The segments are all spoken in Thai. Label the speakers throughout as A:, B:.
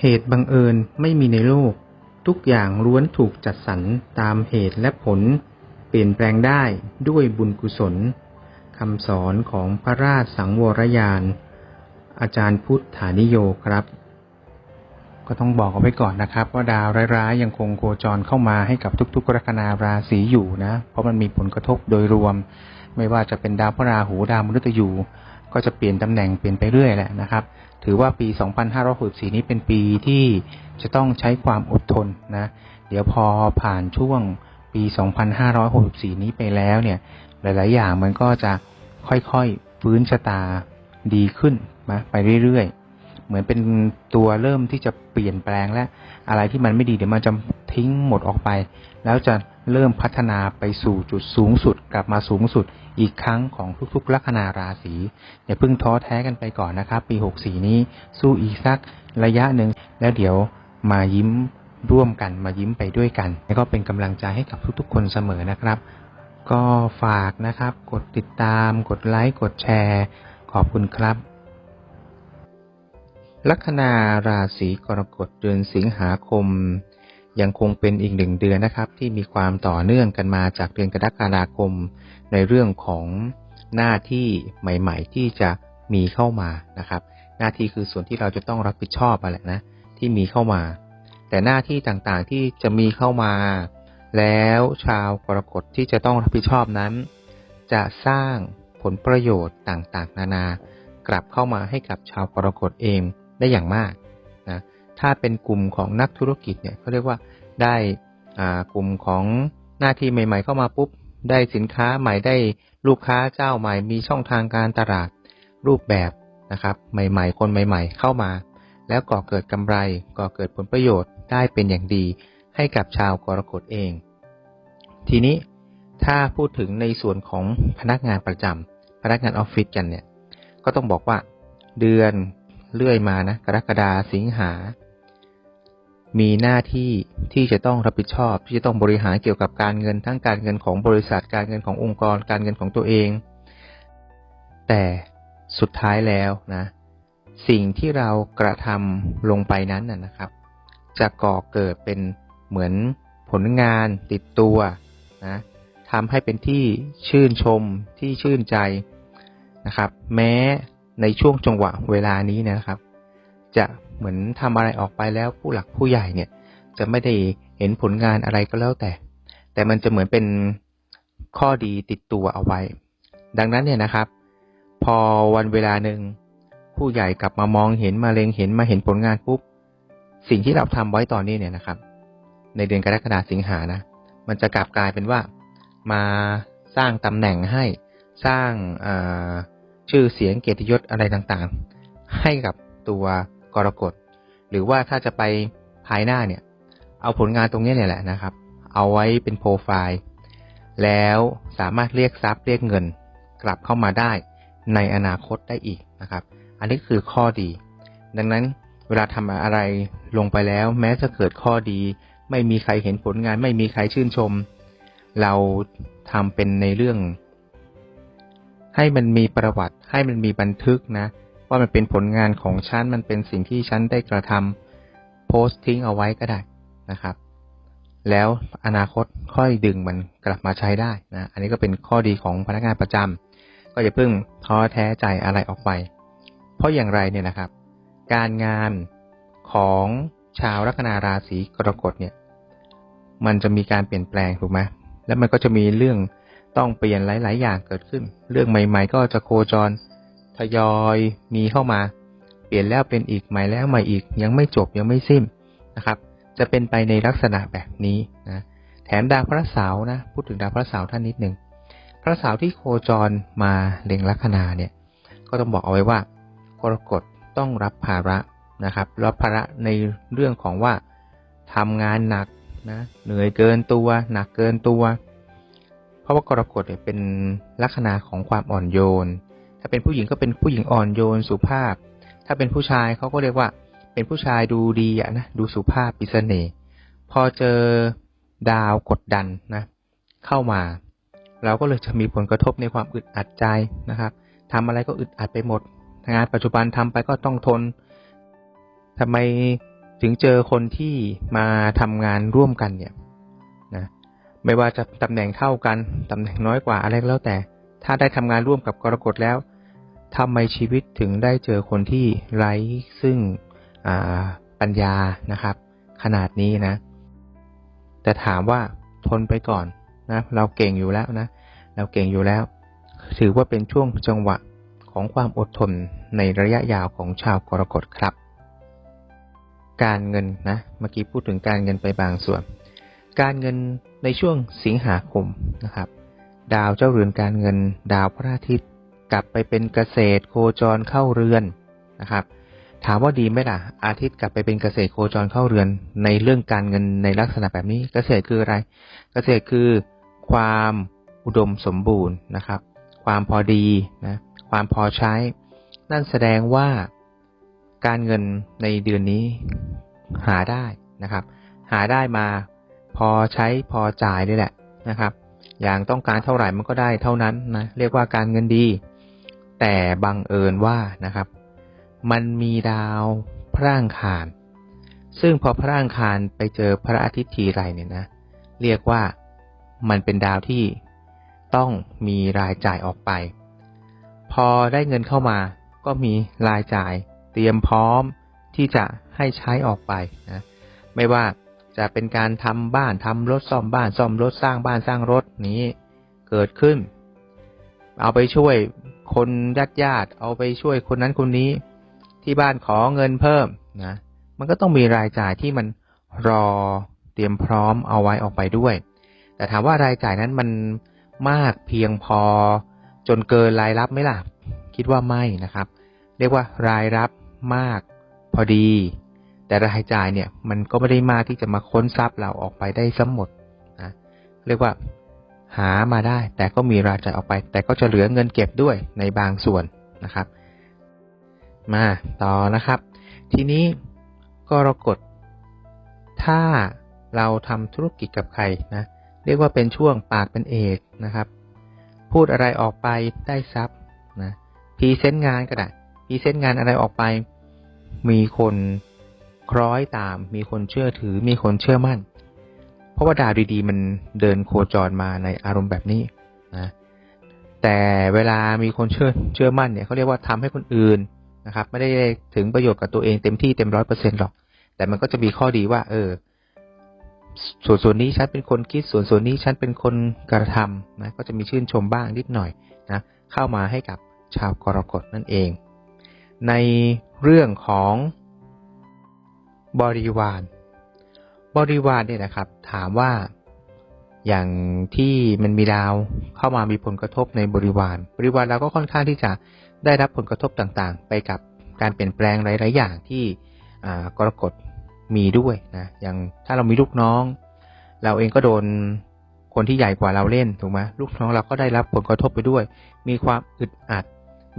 A: เหตุบังเอิญไม่มีในโลก ทุกอย่างล้วนถูกจัดสรรตามเหตุและผล เปลี่ยนแปลงได้ด้วยบุญกุศลคำสอนของพระราชสังวรยาน อาจารย์พุทธานิโยครับ ก็ต้องบอกเอาไว้ก่อนนะครับ ว่าดาวร้ายๆยังคงโคจรเข้ามาให้กับทุกๆ ลัคนาราศีอยู่นะ เพราะมันมีผลกระทบโดยรวม ไม่ว่าจะเป็นดาวพระราหูดาวมฤตยู ก็จะเปลี่ยนตำแหน่งเปลี่ยนไปเรื่อยแหละนะครับ ถือว่าปี 2564 นี้เป็นปีที่จะต้องใช้ความอดทนนะ เดี๋ยวพอผ่านช่วงปี 2564 นี้ไปแล้วเนี่ย หลาย ๆ อย่างมันก็จะค่อยๆฟื้นชะตาดีขึ้นนะไปเรื่อยๆ เหมือนเป็นตัวเริ่มที่จะเปลี่ยนแปลงและอะไรที่มันไม่ดีเดี๋ยวมันจะทิ้งหมดออกไป แล้วจะเริ่มพัฒนาไปสู่จุดสูงสุด กลับมาสูงสุดอีกครั้งของทุกๆลัคนาราศีอย่าเพิ่งท้อแท้กันไปก่อนนะครับ ปี 64 นี้สู้อีกสักระยะหนึ่งแล้วเดี๋ยวมายิ้มร่วมกันมายิ้มไปด้วยกัน แล้วก็เป็นกำลังใจให้กับทุกๆ คนเสมอนะครับ ก็ฝากนะครับ กดติดตาม กดไลค์กดแชร์ ขอบคุณครับ ลัคนาราศีกรกฎเดือนสิงหาคม ยังคงเป็นอีกหนึ่งเดือนนะครับ ที่มีความต่อเนื่องกันมาจากเดือนกรกฎาคม ในเรื่องของหน้าที่ใหม่ ๆ ที่จะมีเข้ามานะครับ หน้าที่คือส่วนที่เราจะต้องรับผิดชอบอะไรนะ ที่มีเข้ามา แต่หน้าที่ต่างๆที่จะมีเข้ามา แล้วชาวกรกฎที่จะต้องรับผิดชอบนั้น จะสร้างผลประโยชน์ต่างๆ นานากลับเข้ามาให้กับชาวกรกฎเอง ได้อย่างมากนะถ้าเป็นกลุ่มของนักธุรกิจเนี่ยเขาเรียกว่าได้กลุ่มของหน้าที่ใหม่ ๆ เข้ามาปุ๊บ ได้สินค้าใหม่ได้ลูกค้าเจ้าใหม่ มีช่องทางการตลาดรูปแบบนะครับ ใหม่ ๆ คนใหม่ ๆ เข้ามา แล้วก่อเกิดกำไร ก่อเกิดผลประโยชน์ได้เป็นอย่างดี ให้กับชาวกรกฎเอง ทีนี้ถ้าพูดถึงในส่วนของพนักงานประจำพนักงานออฟฟิศกันเนี่ย ก็ต้องบอกว่า เดือน เลื่อยมานะ กรกฎาสิงหา มีหน้าที่ที่จะต้องรับผิดชอบ ที่จะต้องบริหารเกี่ยวกับการเงินทั้งการเงินของบริษัทการเงินขององค์กร การเงินของตัวเอง แต่สุดท้ายแล้วนะ สิ่งที่เรากระทำลงไปนั้นนะครับ จะก่อเกิดเป็นเหมือนผลงานติดตัวนะทำให้เป็นที่ชื่นชมที่ชื่นใจนะครับ แม้ ในช่วงจังหวะเวลานี้นะครับ จะเหมือนทำอะไรออกไปแล้วผู้หลักผู้ใหญ่เนี่ย จะไม่ได้เห็นผลงานอะไรก็แล้วแต่ แต่มันจะเหมือนเป็นข้อดีติดตัวเอาไว้ ดังนั้นเนี่ยนะครับ พอวันเวลาหนึ่งผู้ใหญ่กลับมามองเห็นมาเล็งเห็นมาเห็นผลงานปุ๊บสิ่งที่เราทำไว้ตอนนี้เนี่ยนะครับ ในเดือนกรกฎาสิงหานะ มันจะกลับกลายเป็นว่ามาสร้างตำแหน่งให้สร้าง ชื่อเสียงเกียรติยศอะไรต่างๆ ให้กับตัวกรกฎ หรือว่าถ้าจะไปภายหน้าเนี่ย เอาผลงานตรงนี้เนี่ยแหละนะครับ เอาไว้เป็นโปรไฟล์ แล้วสามารถเรียกทรัพย์เรียกเงิน กลับเข้ามาได้ในอนาคตได้อีกนะครับ อันนี้คือข้อดี ดังนั้นเวลาทำอะไรลงไปแล้ว แม้จะเกิดข้อดี ไม่มีใครเห็นผลงาน ไม่มีใครชื่นชม เราทำเป็นในเรื่อง ให้มันมีประวัติ ให้มันมีบันทึกนะ ว่ามันเป็นผลงานของฉัน มันเป็นสิ่งที่ฉันได้กระทำโพสต์ทิ้งเอาไว้ก็ได้นะครับ แล้วอนาคตค่อยดึงมันกลับมาใช้ได้นะ อันนี้ก็เป็นข้อดีของพนักงานประจำก็อย่าเพิ่งท้อแท้ใจอะไรออกไป เพราะอย่างไรเนี่ยนะครับ การงานของชาวลัคนาราศีกรกฎเนี่ย มันจะมีการเปลี่ยนแปลงถูกไหมแล้วมันก็จะมีเรื่อง ต้องเปลี่ยนหลาย ๆ อย่างเกิดขึ้น เรื่องใหม่ ๆ ก็จะโคจร ทยอยมีเข้ามา เปลี่ยนแล้วเป็นอีกใหม่แล้วใหม่อีก ยังไม่จบยังไม่สิ้นนะครับ จะเป็นไปในลักษณะแบบนี้นะแถมดาวพระเสาร์นะพูดถึงดาวพระเสาร์ท่านนิดหนึ่งพระเสาร์ที่โคจรมาเล็งลัคนาเนี่ย ก็ต้องบอกเอาไว้ว่ากรกฎต้องรับภาระนะครับรับภาระในเรื่องของว่าทำงานหนักนะเหนื่อยเกินตัว หนักเกินตัว ราะว่ากรกฎเนี่ยเป็นลักษณะของความอ่อนโยน ถ้าเป็นผู้หญิงก็เป็นผู้หญิงอ่อนโยนสุภาพ ถ้าเป็นผู้ชายเขาก็เรียกว่า เป็นผู้ชายดูดีอะนะดูสุภาพปิเสน่พอเจอดาวกดดันนะเข้ามา เราก็เลยจะมีผลกระทบในความอึดอัดใจนะครับทำอะไรก็อึดอัดไปหมดงานปัจจุบันทำไปก็ต้องทนทำไมถึงเจอคนที่มาทำงานร่วมกันเนี่ย ไม่ว่าจะตำแหน่งเท่ากัน ตำแหน่งน้อยกว่าอะไรก็แล้วแต่ ถ้าได้ทำงานร่วมกับกรกฎแล้วทำไมชีวิตถึงได้เจอคนที่ไร้ซึ่งปัญญานะครับ ขนาดนี้นะ แต่ถามว่าทนไปก่อนนะ เราเก่งอยู่แล้วนะ เราเก่งอยู่แล้ว ถือว่าเป็นช่วงจังหวะของความอดทนในระยะยาวของชาวกรกฎครับ การเงินนะ เมื่อกี้พูดถึงการเงินไปบางส่วน การเงิน ในช่วงสิงหาคมนะครับ ดาวเจ้าเรือนการเงิน ดาวพระอาทิตย์ กลับไปเป็นเกษตรโคจรเข้าเรือนนะครับ ถามว่าดีไหมล่ะ อาทิตย์กลับไปเป็นเกษตรโคจรเข้าเรือน ในเรื่องการเงินในลักษณะแบบนี้ เกษตรคืออะไร เกษตรคือความอุดมสมบูรณ์นะครับ ความพอดีนะความพอใช้ นั่นแสดงว่าการเงินในเดือนนี้หาได้นะครับ หาได้มา พอใช้พอจ่ายนี่แหละนะครับ อย่างต้องการเท่าไหร่มันก็ได้เท่านั้นนะเรียกว่าการเงินดี แต่บังเอิญว่านะครับ มันมีดาวพระอังคาร ซึ่งพอพระอังคารไปเจอพระอาทิตย์ทีไรเนี่ยนะ เรียกว่ามันเป็นดาวที่ต้องมีรายจ่ายออกไป พอได้เงินเข้ามาก็มีรายจ่ายเตรียมพร้อมที่จะให้ใช้ออกไปนะไม่ว่า จะเป็นการทำบ้านทำรถซ่อมบ้านซ่อมรถสร้างบ้านสร้างรถนี้เกิดขึ้น เอาไปช่วยคนญาติญาติเอาไปช่วยคนนั้นคนนี้ที่บ้านขอเงินเพิ่มนะมันก็ต้องมีรายจ่ายที่มันรอเตรียมพร้อมเอาไว้ออกไปด้วย แต่ถามว่ารายจ่ายนั้นมันมากเพียงพอจนเกินรายรับไหมล่ะ คิดว่าไม่นะครับ เรียกว่ารายรับมากพอดี แต่รายจ่ายเนี่ยมันก็ไม่ได้มากที่จะมาค้นทรัพย์เราออกไปได้สมหมดนะเรียกว่าหามาได้ แต่ก็มีรายจ่ายออกไป แต่ก็จะเหลือเงินเก็บด้วยในบางส่วนนะครับ มาต่อนะครับ ทีนี้กรกฎถ้าเราทำธุรกิจกับใครนะเรียกว่าเป็นช่วงปากเป็นเอกนะครับ พูดอะไรออกไปได้ทรัพย์นะพรีเซนต์งานก็ได้พรีเซนต์งานอะไรออกไป มีคน คล้อยตาม มีคนเชื่อถือ มีคนเชื่อมั่น เพราะว่าดาวดีๆ มันเดินโคจรมาในอารมณ์แบบนี้นะแต่เวลามีคนเชื่อเชื่อมั่นเนี่ยเขาเรียกว่าทำให้คนอื่นนะครับ ไม่ได้ถึงประโยชน์กับตัวเองเต็มที่เต็มร้อยเปอร์เซ็นต์หรอก แต่มันก็จะมีข้อดีว่า เออ ส่วนส่วนนี้ฉันเป็นคนคิดส่วนส่วนนี้ฉันเป็นคนกระทำนะก็จะมีชื่นชมบ้างนิดหน่อยนะเข้ามาให้กับชาวกรกฎนั่นเอง ในเรื่องของ บริวาร บริวารเนี่ยนะครับ ถามว่าอย่างที่มันมีดาวเข้ามามีผลกระทบในบริวาร บริวารเราก็ค่อนข้างที่จะได้รับผลกระทบต่างๆ ไปกับการเปลี่ยนแปลงหลาย ๆ อย่างที่กรกฎมีด้วยนะอย่างถ้าเรามีลูกน้อง เราเองก็โดนคนที่ใหญ่กว่าเราเล่นถูกไหมลูกน้องเราก็ได้รับผลกระทบไปด้วย มีความอึดอัด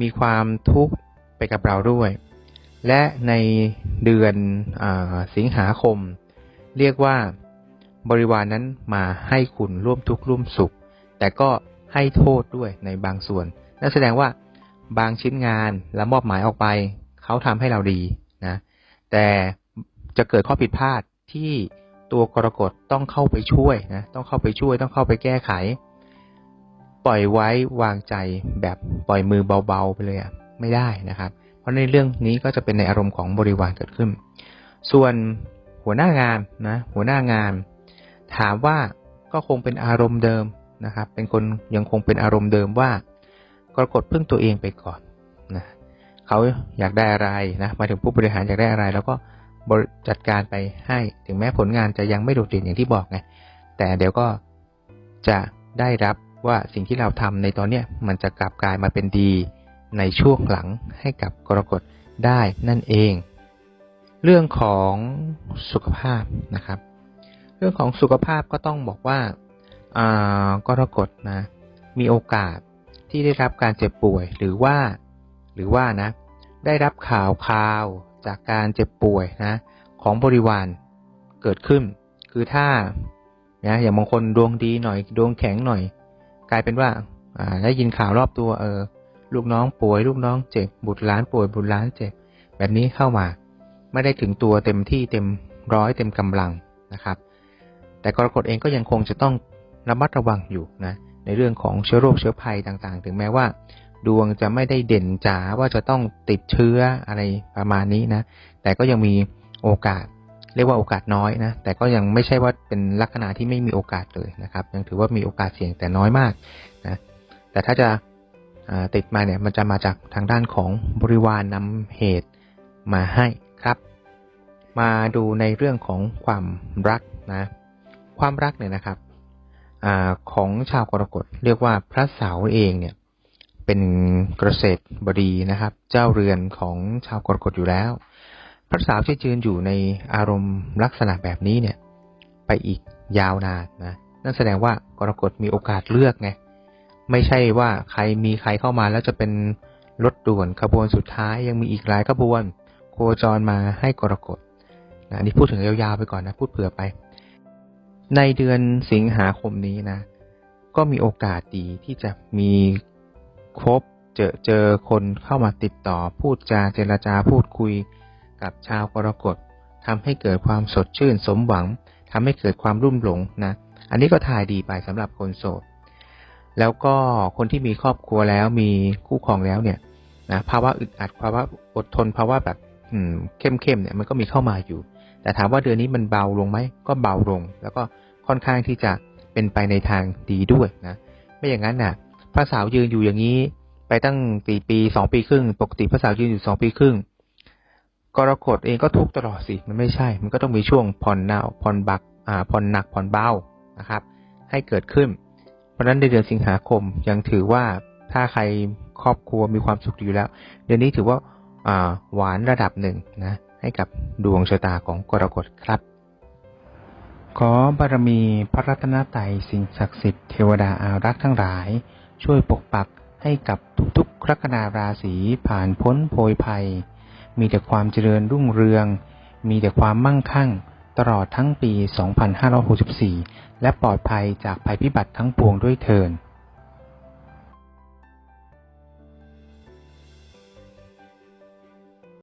A: มีความทุกข์ไปกับเราด้วย และในเดือนอสิงหาคม เรียกว่าบริวารนนั้นมาให้คุณร่วมทุกข์ร่วมสุข แต่ก็ให้โทษด้วยในบางส่วน นั่นแสดงว่าบางชิ้นงานแล้วมอบหมายออกไป เขาทำให้เราดีนะ แต่จะเกิดข้อผิดพลาดที่ตัวกรกฎต้องเข้าไปช่วยนะ ต้องเข้าไปช่วย ต้องเข้าไปแก้ไข ปล่อยไว้วางใจแบบปล่อยมือเบาๆไปเลยอะ ไม่ได้นะครับ เพราะในเรื่องนี้ก็จะเป็นในอารมณ์ของบริวารเกิดขึ้น ส่วนหัวหน้างานนะหัวหน้างาน ถามว่าก็คงเป็นอารมณ์เดิมนะครับ เป็นคนยังคงเป็นอารมณ์เดิมว่ากรกฎพึ่งตัวเองไปก่อนนะเขาอยากได้อะไรนะมาถึงผู้บริหารอยากได้อะไร แล้วก็บริจัดการไปให้ถึงแม้ผลงานจะยังไม่โดดเด่นอย่างที่บอกไงแต่เดี๋ยวก็จะได้รับว่าสิ่งที่เราทำในตอนเนี้ยมันจะกลับกลายมาเป็นดี ในช่วงหลังให้กับกรกฎได้นั่นเอง เรื่องของสุขภาพนะครับ เรื่องของสุขภาพก็ต้องบอกว่ากรกฎนะมีโอกาสที่ได้รับการเจ็บป่วยหรือว่า หรือว่านะ ได้รับข่าวข่าวจากการเจ็บป่วยนะของบริวารเกิดขึ้น คือถ้านะอย่างบางคนดวงดีหน่อยดวงแข็งหน่อย กลายเป็นว่าได้ยินข่าวรอบตัวเออ ลูกน้องป่วย ลูกน้องเจ็บ บุตรล้านป่วย บุตรล้านเจ็บ แบบนี้เข้ามา ไม่ได้ถึงตัวเต็มที่เต็มร้อยเต็มกำลังนะครับ แต่กรกฎเองก็ยังคงจะต้องระมัดระวังอยู่นะ ในเรื่องของเชื้อโรคเชื้อภัยต่างๆ ถึงแม้ว่า ดวงจะไม่ได้เด่นจ๋าว่าจะต้องติดเชื้ออะไรประมาณนี้นะ แต่ก็ยังมีโอกาสเรียกว่าโอกาสน้อยนะ แต่ก็ยังไม่ใช่ว่าเป็นลักษณะที่ไม่มีโอกาสเลยนะครับ ยังถือว่ามีโอกาสเสี่ยงแต่น้อยมากนะ แต่ถ้าจะ ติดมาเนี่ยมันจะมาจากทางด้านของบริวารนำเหตุมาให้ครับ มาดูในเรื่องของความรักนะความรักเนี่ยนะครับอของชาวกรกฎเรียกว่าพระเสาร์เองเนี่ยเป็นเกษตรบดีนะครับ เจ้าเรือนของชาวกรกฎอยู่แล้ว พระเสาร์จะยืนอยู่ในอารมณ์ลักษณะแบบนี้เนี่ยไปอีกยาวนานนะนั่นแสดงว่ากรกฎมีโอกาสเลือกไง ไม่ใช่ว่าใครมีใครเข้ามาแล้วจะเป็นรถด่วนขบวนสุดท้าย ยังมีอีกหลายขบวนโคจรมาให้กรกฎนะอันนี้พูดถึงยาวๆไปก่อนนะพูดเผื่อไป ในเดือนสิงหาคมนี้นะ ก็มีโอกาสดีที่จะมีคบเจอเจอคนเข้ามาติดต่อพูดจาเจรจาพูดคุยกับชาวกรกฎทำให้เกิดความสดชื่นสมหวังทำให้เกิดความรุ่มหลงนะ อันนี้ก็ถ่ายดีไปสำหรับคนโสด แล้วก็คนที่มีครอบครัวแล้วมีคู่ครองแล้วเนี่ยนะภาวะอึดอัดภาวะอดทนภาวะแบบอืมเข้มๆเนี่ยมันก็มีเข้ามาอยู่ แต่ถามว่าเดือนนี้มันเบาลงไหมก็เบาลง แล้วก็ค่อนข้างที่จะเป็นไปในทางดีด้วยนะไม่อย่างนั้นน่ะพระสาวยืนอยู่อย่างนี้ ไปตั้งปีปีสองปีครึ่ง ปกติพระสาวยืนอยู่สองปีครึ่งกรกฎเองก็ทุกตลอดสิมันไม่ใช่ มันก็ต้องมีช่วงผ่อนหนาวผ่อนบักอ่าผ่อนหนักผ่อนเบานะครับ ให้เกิดขึ้น ราะนั้นในเดือนสิงหาคมยังถือว่าถ้าใครครอบครัวมีความสุขอยู่แล้ว เดือนนี้ถือว่าอ่าหวานระดับหนึ่งนะให้กับดวงชะตาของกรกฎครับ ขอบารมีพระรัตนตรัยสิ่งศักดิ์สิทธิ์เทวดาอารักษ์ทั้งหลาย ช่วยปกปักให้กับทุกๆครกนาราศีผ่านพ้นโพยภัย มีแต่ความเจริญรุ่งเรือง มีแต่ความมั่งคั่ง ตลอดทั้งปี 2564 และปลอดภัยจากภัยพิบัติทั้งปวงด้วยเทิน